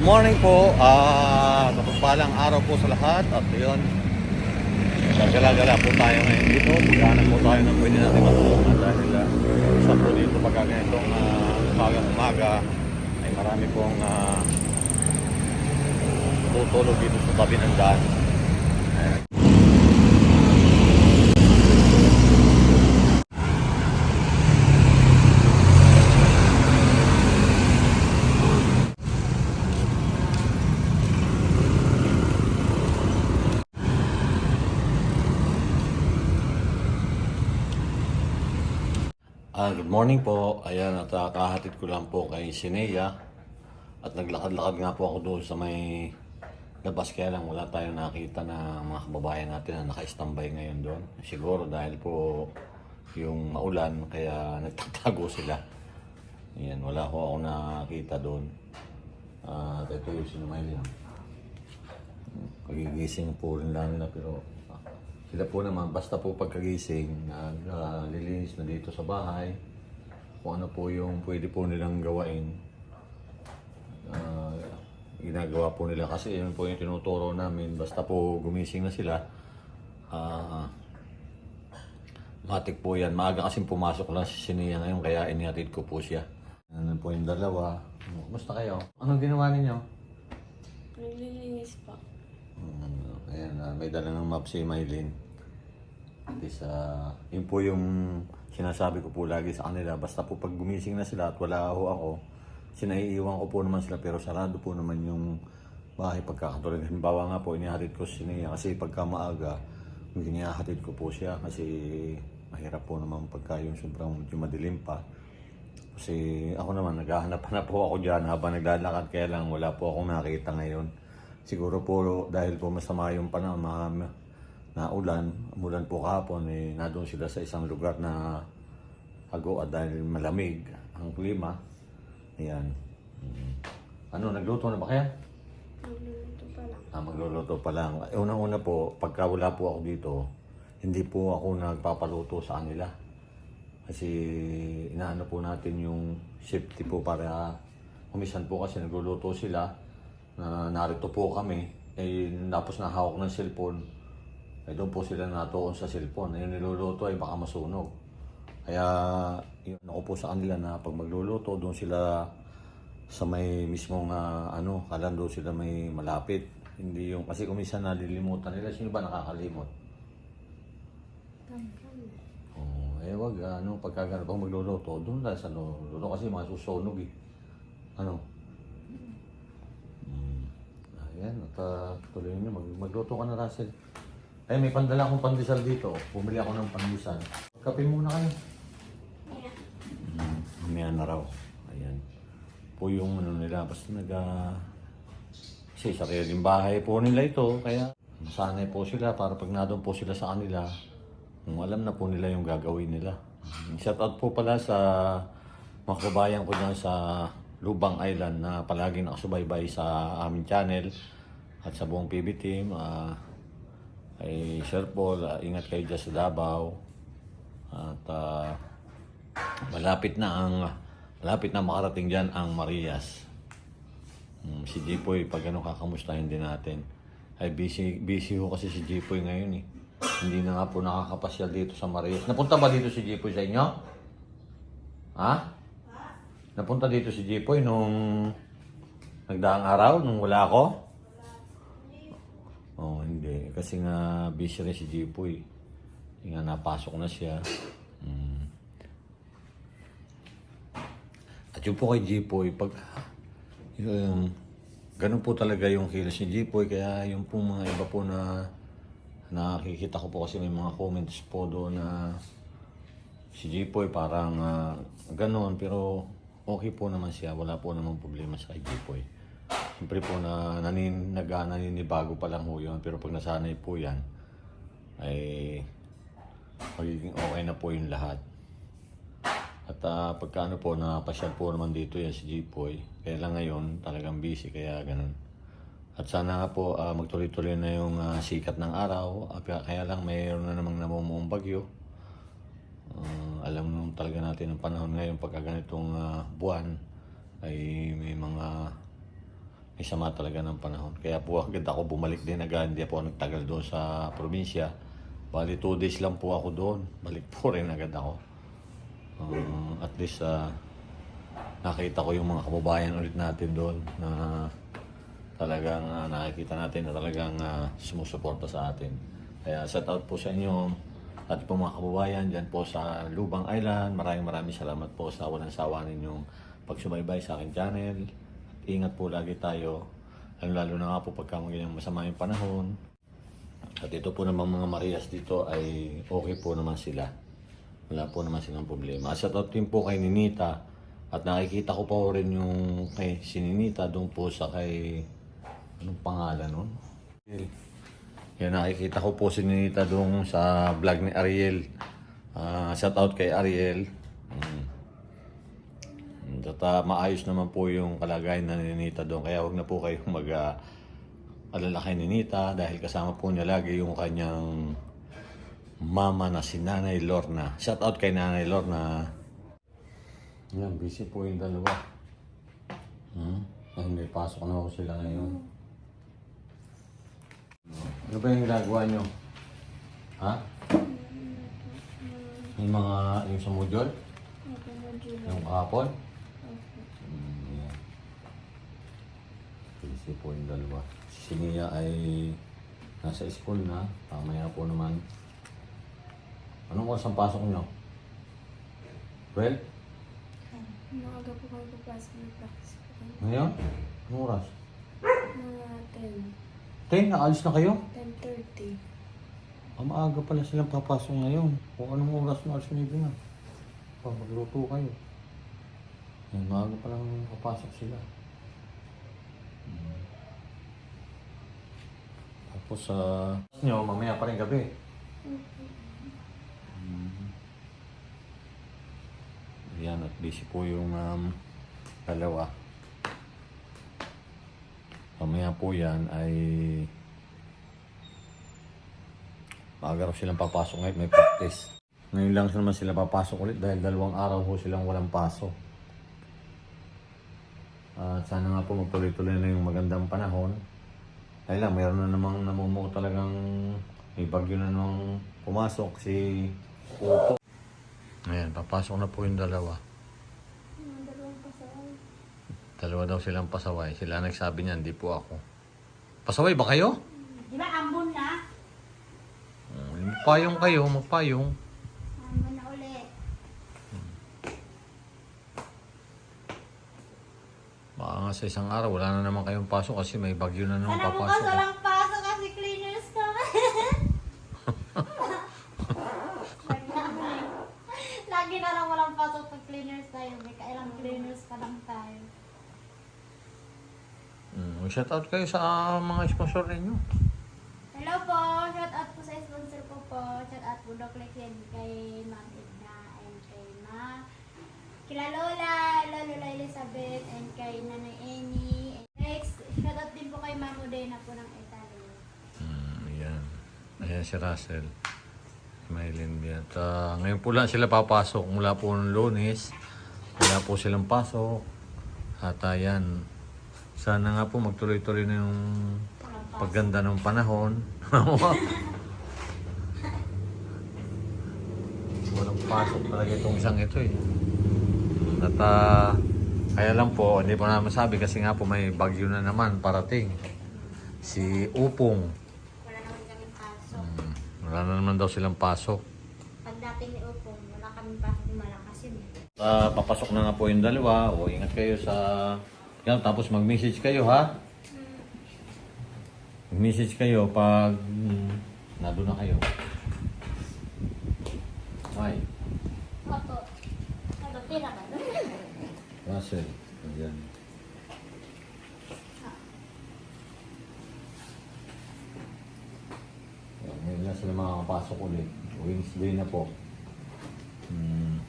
Morning po. Ah, kapagpalang araw po sa lahat. At yun, gagala-gala po tayo ngayon dito. Pagkanan po tayo ng pwede natin matulungan dahil uh, isa po dito pagka ganitong uh, umaga-umaga ay marami pong uh, tutulog dito sa tabi ng daan. Ayan. Ah, morning po. Ayan, at uh, kahatid ko lang po kay Sineya. At naglakad-lakad nga po ako doon sa may labas kaya lang wala tayong nakita na mga kababayan natin na naka-standby ngayon doon. Siguro dahil po yung maulan kaya nagtatago sila. Ayan, wala ko ako nakita doon. Ah, at ito yung sinumay nila. Pagigising po rin lang nila pero ah, sila po naman basta po pagkagising naglilinis na dito sa bahay kung ano po yung pwede po nilang gawain Ah, ginagawa po nila kasi yun po yung tinuturo namin basta po gumising na sila ah matik po yan maaga kasing pumasok lang si Sinia ngayon kaya inihatid ko po siya ano po yung dalawa Kumusta kayo? Anong ginawa ninyo? Naglilinis po. Mm, ayan, ah, may dala ng map si Maylin. At is, ah, yun po yung sinasabi ko po lagi sa kanila. Basta po pag gumising na sila at wala ho ako, sinaiiwan ko po naman sila pero sarado po naman yung bahay pagkakatulad. Halimbawa nga po, inihatid ko si Nia kasi pagka maaga, inihatid ko po siya kasi mahirap po naman pagka yung sobrang yung madilim pa. Kasi ako naman, naghahanap na po ako dyan habang naglalakad kaya lang wala po akong nakita ngayon. Siguro po dahil po masama yung panahon, na ulan, umulan po kahapon, eh, nandun sila sa isang lugar na hago at dahil malamig ang klima. Ayan. Mm. Ano, nagluto na ba kaya? Nagluluto pa lang. Ah, magluluto pa lang. Eh, Unang-una po, pagka wala po ako dito, hindi po ako nagpapaluto sa kanila. Kasi inaano po natin yung safety po para kumisan po kasi nagluluto sila na narito po kami eh tapos nahawak ng cellphone eh doon po sila natuon sa cellphone yung niluluto ay baka masunog kaya yun ako po sa kanila na pag magluluto doon sila sa may mismong ah, ano kalan doon sila may malapit hindi yung kasi kumisan nalilimutan nila sino ba nakakalimot Oh, eh wag ano pagka pag magluluto, doon lang sa luluto kasi mga susunog eh. Ano? Mm. Ayan, at uh, tuloy nyo, mag magluto ka na Russell. Eh, may pandala akong pandesal dito. Bumili ako ng pandesal. Kape muna kayo. Mm, mamaya na raw. Ayan. Po yung ano nila, basta nag... ah, kasi sariling bahay po nila ito, kaya masanay po sila para pag nadon po sila sa kanila, kung alam na po nila yung gagawin nila. Shout out po pala sa mga kababayan ko dyan sa Lubang Island na palagi nakasubaybay sa aming channel at sa buong PB team. ah ay Sir Paul, ah, ingat kayo dyan sa Davao. At ah, malapit na ang malapit na makarating dyan ang Marias. Mm, si Jipoy, pag ano kakamustahin din natin. Ay busy, busy ho kasi si Jipoy ngayon eh. Hindi na nga po nakakapasyal dito sa Marias. Napunta ba dito si Jipoy sa inyo? Ha? Napunta dito si Jipoy nung nagdaang araw, nung wala ako? Oh, hindi. Kasi nga busy rin si Jipoy. Hindi nga napasok na siya. Mm. At yun po kay Jipoy, pag yung, ganun po talaga yung kilos ni Jipoy, kaya yung po mga iba po na nakikita ko po kasi may mga comments po doon na si Jipoy parang ah, ganun, pero okay po naman siya, wala po namang problema sa kay Jipoy. Siyempre po na nanin, nag, naninibago pa lang ho yun, pero pag nasanay po yan, ay magiging okay na po yung lahat. At uh, pagka ano po, napasyal po naman dito yan si Jipoy. Kaya lang ngayon, talagang busy, kaya ganun. At sana nga po ah, magtuloy-tuloy na yung ah, sikat ng araw. At kaya- lang mayroon na namang namumuong bagyo. Ah, alam naman talaga natin ang panahon ngayon pagka ganitong ah, buwan ay may mga may sama talaga ng panahon. Kaya po agad ako bumalik din agad. Hindi po ako nagtagal doon sa probinsya. Bali, two days lang po ako doon. Balik po rin agad ako. Uh, at least, ah, nakita ko yung mga kababayan ulit natin doon na talagang ah, nakikita natin na talagang ah, sumusuporta sa atin. Kaya shout out po sa inyo at po mga kababayan dyan po sa Lubang Island. Maraming maraming salamat po sa walang sawa ninyong pagsubaybay sa akin channel. Ingat po lagi tayo. Lalo, lalo na nga po pagka magiging masama yung panahon. At ito po naman mga Marias dito ay okay po naman sila. Wala po naman silang problema. Shout out din po kay Ninita. At nakikita ko po rin yung kay si Ninita doon po sa kay... Anong pangalan nun? Yan, nakikita ko po si Ninita doon sa vlog ni Ariel. Ah, shout out kay Ariel. At ah, maayos naman po yung kalagayan na ni Ninita doon. Kaya huwag na po kayong mag ah, alala kay Ninita dahil kasama po niya lagi yung kanyang mama na si Nanay Lorna. Shout out kay Nanay Lorna. Yan, busy po yung dalawa. Hmm? Ay, may pasok na ako sila ngayon. Ano ba yung ginagawa nyo? Ha? Yung mga, yung sa module. Yung kahapon? Opo. Mm, yan. Busy po yung dalawa. Si Nia ay nasa school na. Pamaya po naman. Anong oras ang pasok nyo? 12? Maaga po kayo papasok ng practice po kayo. Ngayon? Anong oras? Mga 10. 10? Naalis na kayo? 10.30. Ah, maaga pala silang papasok ngayon. Kung anong oras na alas 9 na. Pa, magluto kayo. Yan, maaga palang papasok sila. Tapos sa... nyo, mamaya pa rin gabi. Hmm. Yan, at busy po yung um, dalawa. Mamaya po yan ay maaga silang papasok ngayon, may practice. Ngayon lang naman sila papasok ulit dahil dalawang araw po silang walang pasok. At sana nga po magtuloy-tuloy na yung magandang panahon. Ay lang, mayroon na namang namumuo talagang may bagyo na nung pumasok si Upo. Ayan, papasok na po yung dalawa. Dalawa daw silang pasaway. Sila nagsabi niyan, di po ako. Pasaway ba kayo? Di ba ambon na? Hmm, Magpayong kayo, magpayong. Ambon na ulit. Baka nga sa isang araw, wala na naman kayong pasok kasi may bagyo na naman Sana bukas papasok. eh. walang pasok kasi cleaners ka. Lagi na lang walang pasok pag cleaners tayo. May kailang cleaners pa lang tayo. Mm, shout out kayo sa mga sponsor ninyo. Hello po! Shout out po sa sponsor ko po. Shout out po Doc Lexen kay Ma'am Kila Lola, Lola Elizabeth and kay Nanay Amy. Next, shout out din po kay Ma'am Udena po ng Italy. Mm, ayan. Ayan si Russell. Maylin At ah, ngayon po lang sila papasok mula po ng lunes. Wala po silang pasok. At ayan. Sana nga po magtuloy-tuloy na yung pagganda ng panahon. Walang pasok talaga itong isang ito eh. At ah, kaya lang po, hindi po naman sabi kasi nga po may bagyo na naman parating. Si Upong. Wala naman kaming pasok. Hmm, wala na naman daw silang pasok. Pagdating ni Upong, wala kaming pasok malakas yun. eh. Ah, papasok na nga po yung dalawa. O, ingat kayo sa... Yan, tapos mag-message kayo ha. Mag-message kayo pag hmm, nado na kayo. Ay, Opo. Ano, tira ba? Russell. Ayan. Ayan, Ngayon na sila makakapasok ulit. Wednesday na po. Hmm.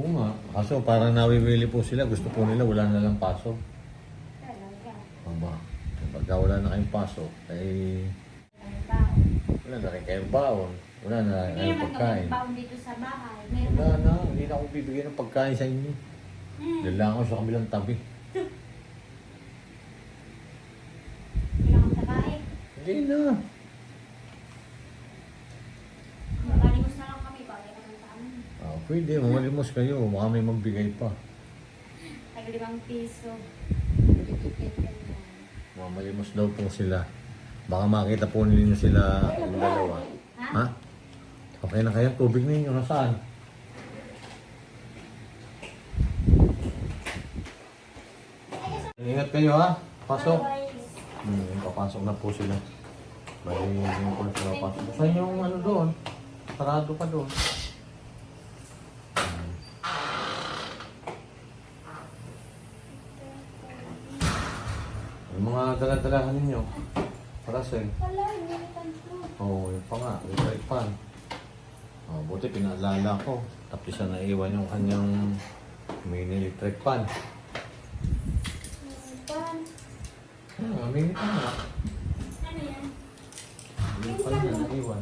Oo nga. Kaso parang nawiwili po sila. Gusto po nila wala na lang pasok. Aba, pagka wala na kayong pasok, ba? Wala na rin kayong baon. Wala na rin Hindi kayong naman pagkain. kami baon dito sa bahay. Meron Wala na, hindi na ako bibigyan ng pagkain sa inyo. Diyan lang ako sa kabilang tabi. Kailangan kakain. Hindi na. Malimos na lang kami, bagay naman sa amin. Ah, pwede, malimos kayo. Baka may magbigay pa. Tag limang piso. Mamalimos daw po sila. Baka makita po ninyo sila yung dalawa. Ha? Okay na kayo? Tubig ninyo nasaan? Ingat kayo ha. Pasok. Hmm, papasok na po sila. Bali, yung po sila papasok. Saan yung ano doon? Sarado pa doon. Hmm. Yung mga daladalahan ninyo. Parasel. Wala, hindi. Oo, oh, yung pa nga. Electric fan. Oh, buti pinaalala ko. Tapos siya naiwan yung kanyang mini electric fan. Pan. Ah, mini fan nga. Ano yan? Mini fan na naiwan.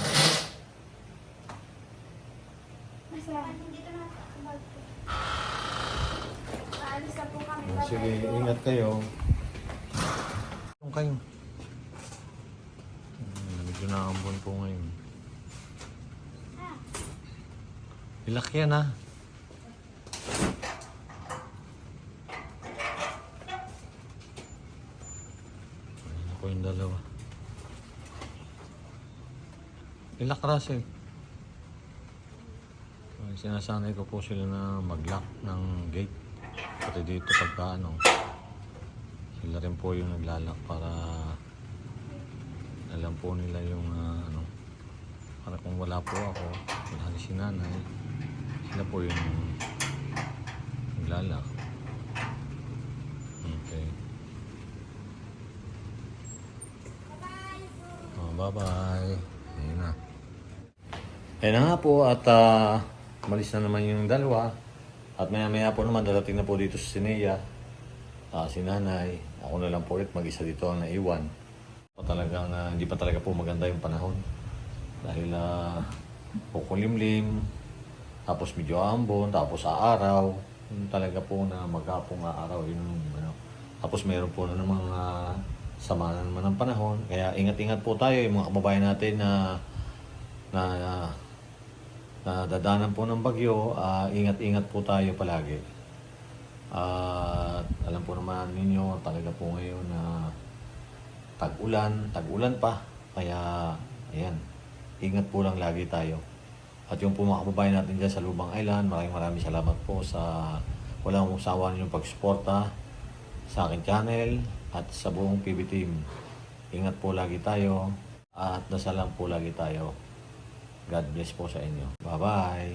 Oh, sige, ingat kayo. Kayo. Hmm, medyo naambon po ngayon. Ah, Ilak yan ha. Ayun ako yung dalawa. Ilak Russell. Ay, Sinasanay ko po sila na mag-lock ng gate. Pati dito pagka ano. Sila rin po yung naglalak para alam po nila yung ah, ano para kung wala po ako, wala si nanay, sila po yung naglalak. Okay. Oh, bye-bye. Ayun na. Ayun na nga po at ah, malis na naman yung dalawa. At maya-maya po naman darating na po dito si Sinea. Ah, si nanay. Ako na lang po ulit mag-isa dito ang naiwan. Talagang ah, hindi pa talaga po maganda yung panahon. Dahil uh, kukulimlim, tapos medyo ambon, tapos aaraw. Yung talaga po na magapong aaraw. Yun, ano. Tapos meron po na ng mga sama na naman ng panahon. Kaya ingat-ingat po tayo yung mga kababayan natin na na, na dadanan po ng bagyo. ah, ingat-ingat po tayo palagi. At alam po naman ninyo talaga po ngayon na tag-ulan, tag-ulan pa. Kaya, ayan, ingat po lang lagi tayo. At yung po mga kababayan natin dyan sa Lubang Island, maraming maraming salamat po sa walang usawa ninyong pagsuporta sa akin channel at sa buong PB team. Ingat po lagi tayo at dasalan po lagi tayo. God bless po sa inyo. Bye-bye!